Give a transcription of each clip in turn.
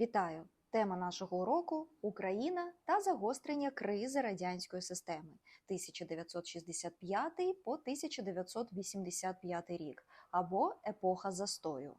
Вітаю! Тема нашого уроку Україна та загострення кризи радянської системи 1965 по 1985 рік або епоха застою.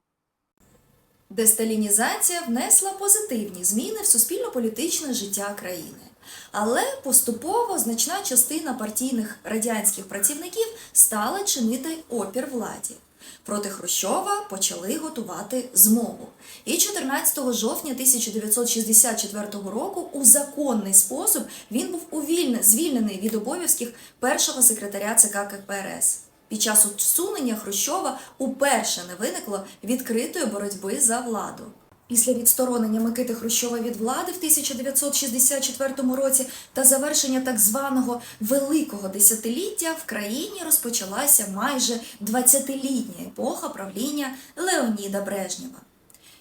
Десталінізація внесла позитивні зміни в суспільно-політичне життя країни. Але поступово значна частина партійних радянських працівників стала чинити опір владі. Проти Хрущова почали готувати змову. І 14 жовтня 1964 року у законний спосіб він був увільне- звільнений від обов'язків першого секретаря ЦК КПРС. Під час усунення Хрущова уперше не виникло відкритої боротьби за владу. Після відсторонення Микити Хрущова від влади в 1964 році та завершення так званого великого десятиліття в країні розпочалася майже 20-літня епоха правління Леоніда Брежнєва.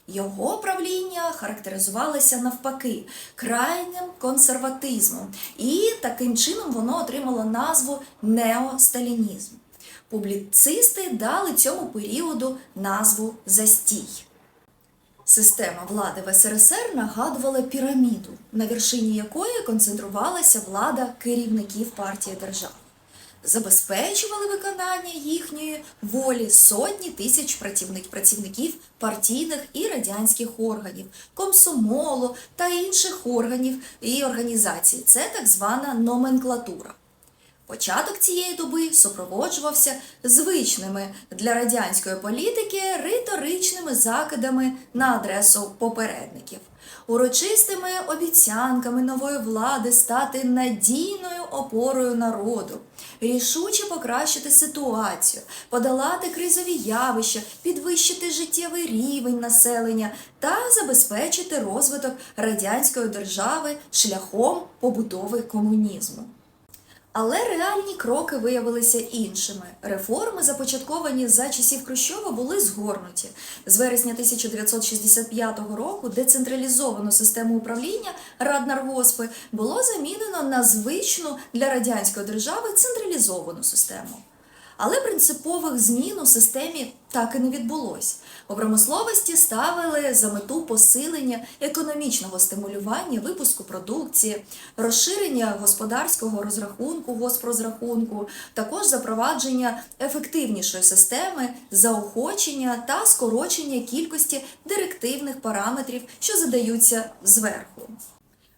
Його правління характеризувалося навпаки крайнім консерватизмом, і таким чином воно отримало назву неосталінізм. Публіцисти дали цьому періоду назву застій. Система влади в СРСР нагадувала піраміду, на вершині якої концентрувалася влада керівників партії держав. Забезпечували виконання їхньої волі сотні тисяч працівник- працівників партійних і радянських органів, комсомолу та інших органів і організацій. Це так звана номенклатура. Початок цієї доби супроводжувався звичними для радянської політики риторичними закидами на адресу попередників, урочистими обіцянками нової влади стати надійною опорою народу, рішуче покращити ситуацію, подолати кризові явища, підвищити життєвий рівень населення та забезпечити розвиток радянської держави шляхом побудови комунізму. Але реальні кроки виявилися іншими. Реформи, започатковані за часів Крущова, були згорнуті. З вересня 1965 року децентралізовану систему управління Раднаргоспи було замінено на звичну для радянської держави централізовану систему. Але принципових змін у системі так і не відбулось. У промисловості ставили за мету посилення економічного стимулювання випуску продукції, розширення господарського розрахунку, госпрозрахунку, також запровадження ефективнішої системи, заохочення та скорочення кількості директивних параметрів, що задаються зверху.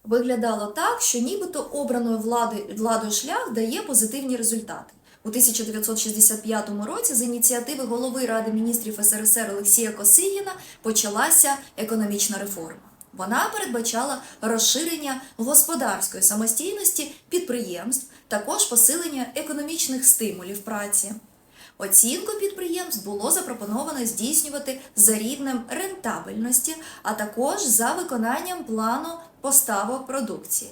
Виглядало так, що нібито обраною владою, шлях дає позитивні результати. У 1965 році з ініціативи голови Ради міністрів СРСР Олексія Косигіна почалася економічна реформа. Вона передбачала розширення господарської самостійності підприємств, також посилення економічних стимулів праці. Оцінку підприємств було запропоновано здійснювати за рівнем рентабельності, а також за виконанням плану поставок продукції.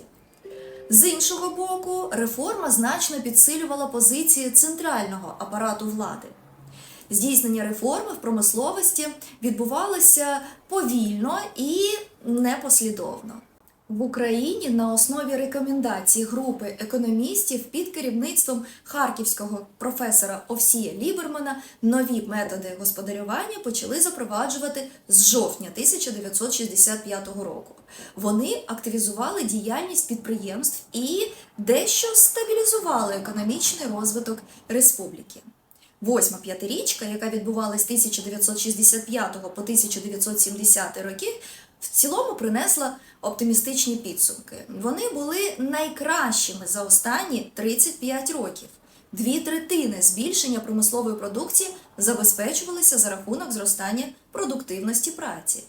З іншого боку, реформа значно підсилювала позиції центрального апарату влади. Здійснення реформи в промисловості відбувалося повільно і непослідовно. В Україні на основі рекомендацій групи економістів під керівництвом харківського професора Овсія Лібермана нові методи господарювання почали запроваджувати з жовтня 1965 року. Вони активізували діяльність підприємств і дещо стабілізували економічний розвиток республіки. Восьма п'ятирічка, яка відбувалась з 1965 по 1970 роки, в цілому принесла оптимістичні підсумки. Вони були найкращими за останні 35 років. Дві третини збільшення промислової продукції забезпечувалися за рахунок зростання продуктивності праці.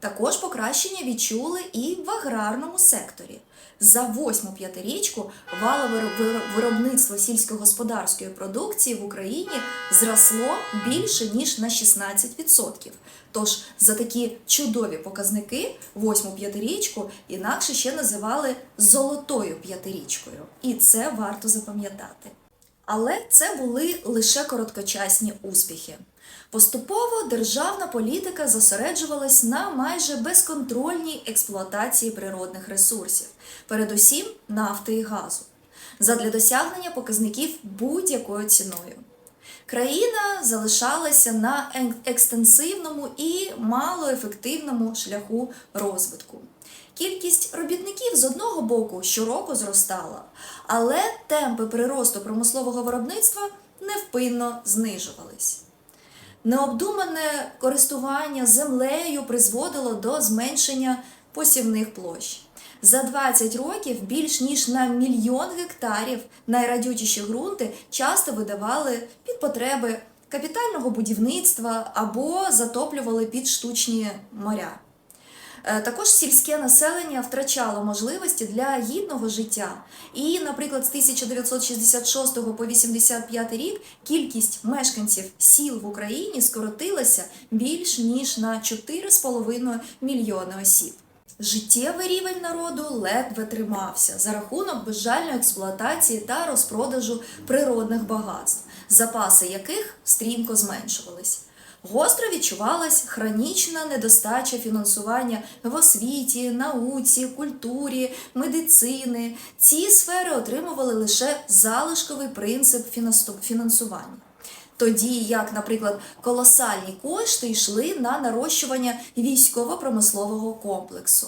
Також покращення відчули і в аграрному секторі. За восьму п'ятирічку валове виробництво сільськогосподарської продукції в Україні зросло більше ніж на 16%. Тож за такі чудові показники восьму п'ятирічку інакше ще називали золотою п'ятирічкою. І це варто запам'ятати. Але це були лише короткочасні успіхи. Поступово державна політика зосереджувалась на майже безконтрольній експлуатації природних ресурсів, передусім нафти і газу, задля досягнення показників будь-якою ціною. країна залишалася на екстенсивному і малоефективному шляху розвитку. Кількість робітників з одного боку щороку зростала, але темпи приросту промислового виробництва невпинно знижувались. Необдумане користування землею призводило до зменшення посівних площ. За 20 років більш ніж на мільйон гектарів найрадючіші ґрунти часто видавали під потреби капітального будівництва або затоплювали під штучні моря. Е, Також сільське населення втрачало можливості для гідного життя. І, наприклад, з 1966 по 85 рік кількість мешканців сіл в Україні скоротилася більш ніж на 4,5 мільйони осіб. Життєвий рівень народу ледве тримався за рахунок безжальної експлуатації та розпродажу природних багатств, запаси яких стрімко зменшувались. Гостро відчувалась хронічна недостача фінансування в освіті, науці, культурі, медицини. Ці сфери отримували лише залишковий принцип фінансування. Тоді як, наприклад, колосальні кошти йшли на нарощування військово-промислового комплексу.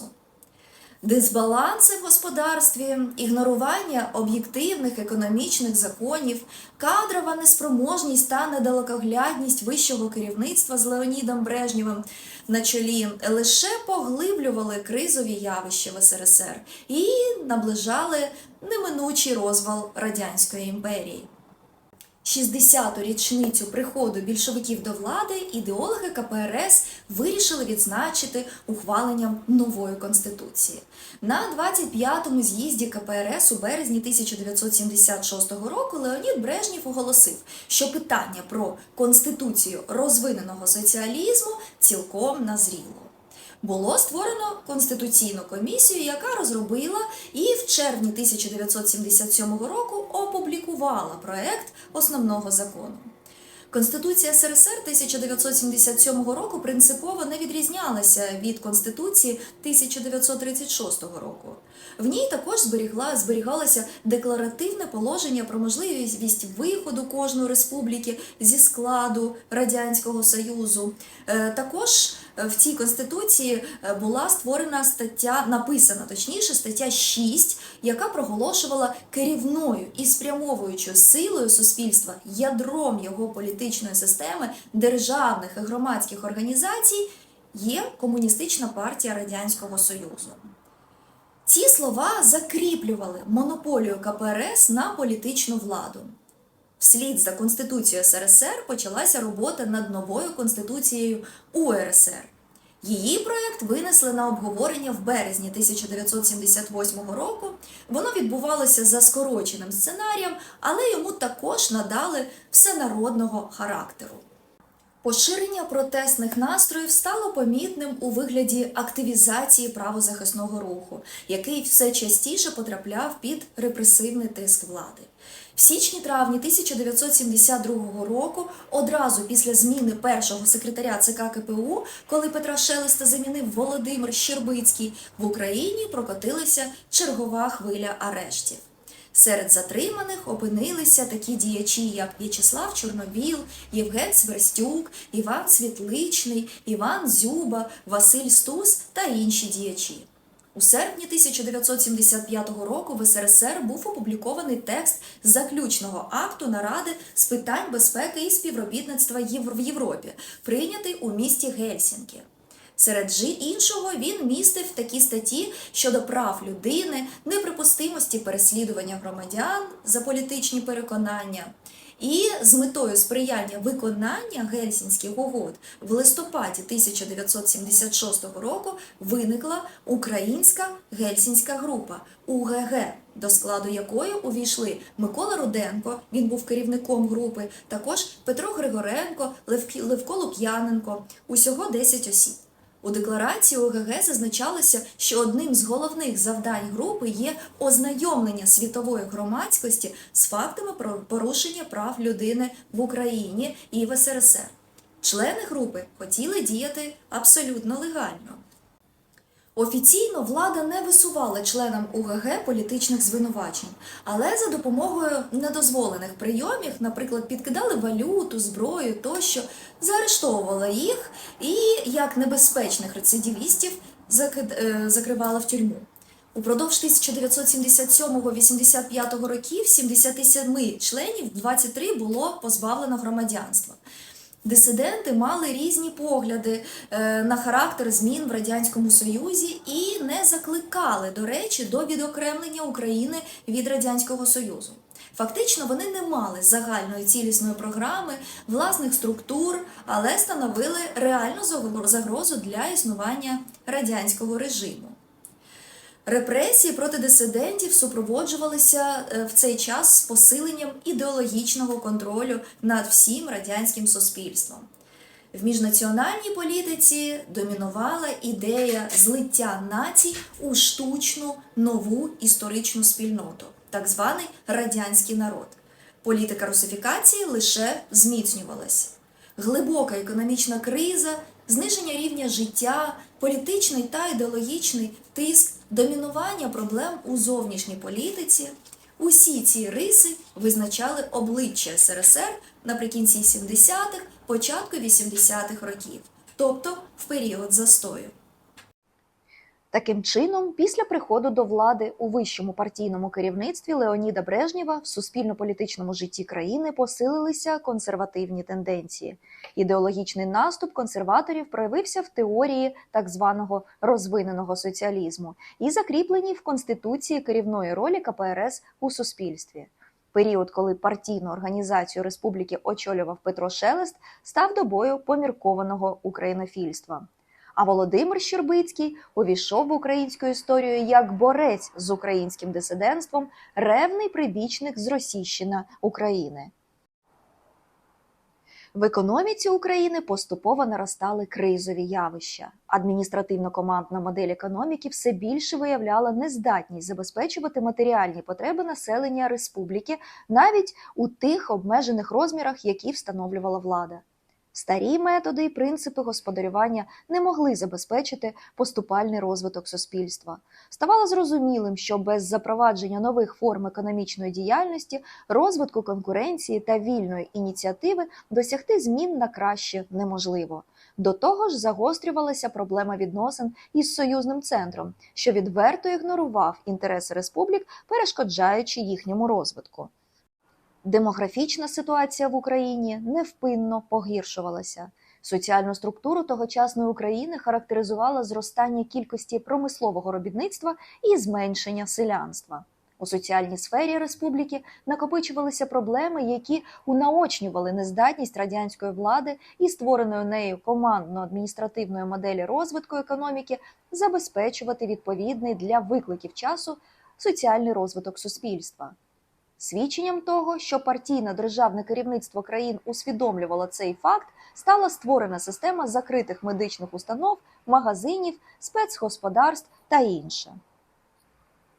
Дисбаланси в господарстві, ігнорування об'єктивних економічних законів, кадрова неспроможність та недалекоглядність вищого керівництва з Леонідом Брежнєвим на чолі лише поглиблювали кризові явища в СРСР і наближали неминучий розвал Радянської імперії. 60-ту річницю приходу більшовиків до влади ідеологи КПРС вирішили відзначити ухваленням нової конституції. На 25-му з'їзді КПРС у березні 1976 року Леонід Брежнєв оголосив, що питання про конституцію розвиненого соціалізму цілком назріло було створено конституційну комісію, яка розробила і в червні 1977 року опублікувала проект основного закону. Конституція СРСР 1977 року принципово не відрізнялася від Конституції 1936 року. В ній також зберігла, зберігалося декларативне положення про можливість виходу кожної республіки зі складу Радянського Союзу. Е, Також в цій конституції е, була створена стаття, написана точніше, стаття 6, яка проголошувала керівною і спрямовуючою силою суспільства ядром його політичної системи державних і громадських організацій є Комуністична партія Радянського Союзу. Ці слова закріплювали монополію КПРС на політичну владу. Вслід за Конституцією СРСР почалася робота над новою Конституцією УРСР. Її проєкт винесли на обговорення в березні 1978 року. Воно відбувалося за скороченим сценарієм, але йому також надали всенародного характеру. Поширення протестних настроїв стало помітним у вигляді активізації правозахисного руху, який все частіше потрапляв під репресивний тиск влади. В січні-травні 1972 року, одразу після зміни першого секретаря ЦК КПУ, коли Петра Шелеста замінив Володимир Щербицький, в Україні прокотилася чергова хвиля арештів. Серед затриманих опинилися такі діячі, як В'ячеслав Чорнобіл, Євген Сверстюк, Іван Світличний, Іван Зюба, Василь Стус та інші діячі. У серпні 1975 року в СРСР був опублікований текст заключного акту наради з питань безпеки і співробітництва в Європі, прийнятий у місті Гельсінкі. Серед жи- іншого він містив такі статті щодо прав людини, неприпустимості переслідування громадян за політичні переконання. І з метою сприяння виконання гельсінських угод в листопаді 1976 року виникла Українська гельсінська група УГГ, до складу якої увійшли Микола Руденко, він був керівником групи, також Петро Григоренко, Левко Лук'яненко, усього 10 осіб. У декларації ОГГ зазначалося, що одним з головних завдань групи є ознайомлення світової громадськості з фактами про порушення прав людини в Україні і в СРСР. Члени групи хотіли діяти абсолютно легально. Офіційно влада не висувала членам УГГ політичних звинувачень, але за допомогою недозволених прийомів, наприклад, підкидали валюту, зброю тощо, заарештовувала їх і як небезпечних рецидивістів е, закривала в тюрму. Упродовж 1977-85 років 77 членів 23 було позбавлено громадянства. Дисиденти мали різні погляди е, на характер змін в радянському союзі і не закликали, до речі, до відокремлення України від радянського союзу. Фактично, вони не мали загальної цілісної програми, власних структур, але становили реальну загро- загрозу для існування радянського режиму. Репресії проти дисидентів супроводжувалися е, в цей час з посиленням ідеологічного контролю над всім радянським суспільством. В міжнаціональній політиці домінувала ідея злиття націй у штучну нову історичну спільноту, так званий радянський народ. Політика русифікації лише зміцнювалась. Глибока економічна криза, зниження рівня життя, політичний та ідеологічний тиск, домінування проблем у зовнішній політиці. Усі ці риси визначали обличчя СРСР наприкінці 70-х, початку 80-х років, тобто в період застою. Таким чином, після приходу до влади у вищому партійному керівництві Леоніда Брежнєва в суспільно-політичному житті країни посилилися консервативні тенденції. Ідеологічний наступ консерваторів проявився в теорії так званого розвиненого соціалізму і закріпленій в конституції керівної ролі КПРС у суспільстві. Період, коли партійну організацію республіки очолював Петро Шелест, став добою поміркованого українофільства. А Володимир Щербицький увійшов в українську історію як борець з українським дисидентством, ревний прибічник зросійщення України. В економіці України поступово наростали кризові явища. Адміністративно-командна модель економіки все більше виявляла нездатність забезпечувати матеріальні потреби населення республіки навіть у тих обмежених розмірах, які встановлювала влада. Старі методи і принципи господарювання не могли забезпечити поступальний розвиток суспільства. Ставало зрозумілим, що без запровадження нових форм економічної діяльності, розвитку конкуренції та вільної ініціативи досягти змін на краще неможливо. До того ж, загострювалася проблема відносин із союзним центром, що відверто ігнорував інтереси республік, перешкоджаючи їхньому розвитку. Демографічна ситуація в Україні невпинно погіршувалася. Соціальну структуру тогочасної України характеризувала зростання кількості промислового робітництва і зменшення селянства. У соціальній сфері республіки накопичувалися проблеми, які унаочнювали нездатність радянської влади і створеної нею командно-адміністративної моделі розвитку економіки забезпечувати відповідний для викликів часу соціальний розвиток суспільства. Свідченням того, що партійне державне керівництво країн усвідомлювало цей факт, стала створена система закритих медичних установ, магазинів, спецгосподарств та інше.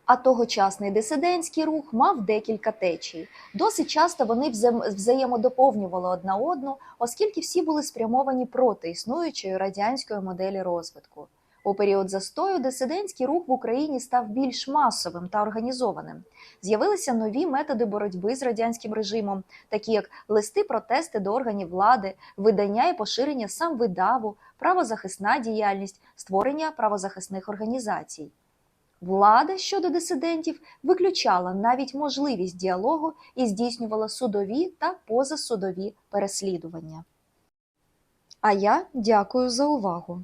А тогочасний дисидентський рух мав декілька течій. Досить часто вони взаємодоповнювали одна одну, оскільки всі були спрямовані проти існуючої радянської моделі розвитку. У період застою дисидентський рух в Україні став більш масовим та організованим. З'явилися нові методи боротьби з радянським режимом, такі як листи протести до органів влади, видання і поширення самвидаву, правозахисна діяльність, створення правозахисних організацій. Влада щодо дисидентів виключала навіть можливість діалогу і здійснювала судові та позасудові переслідування. А я дякую за увагу.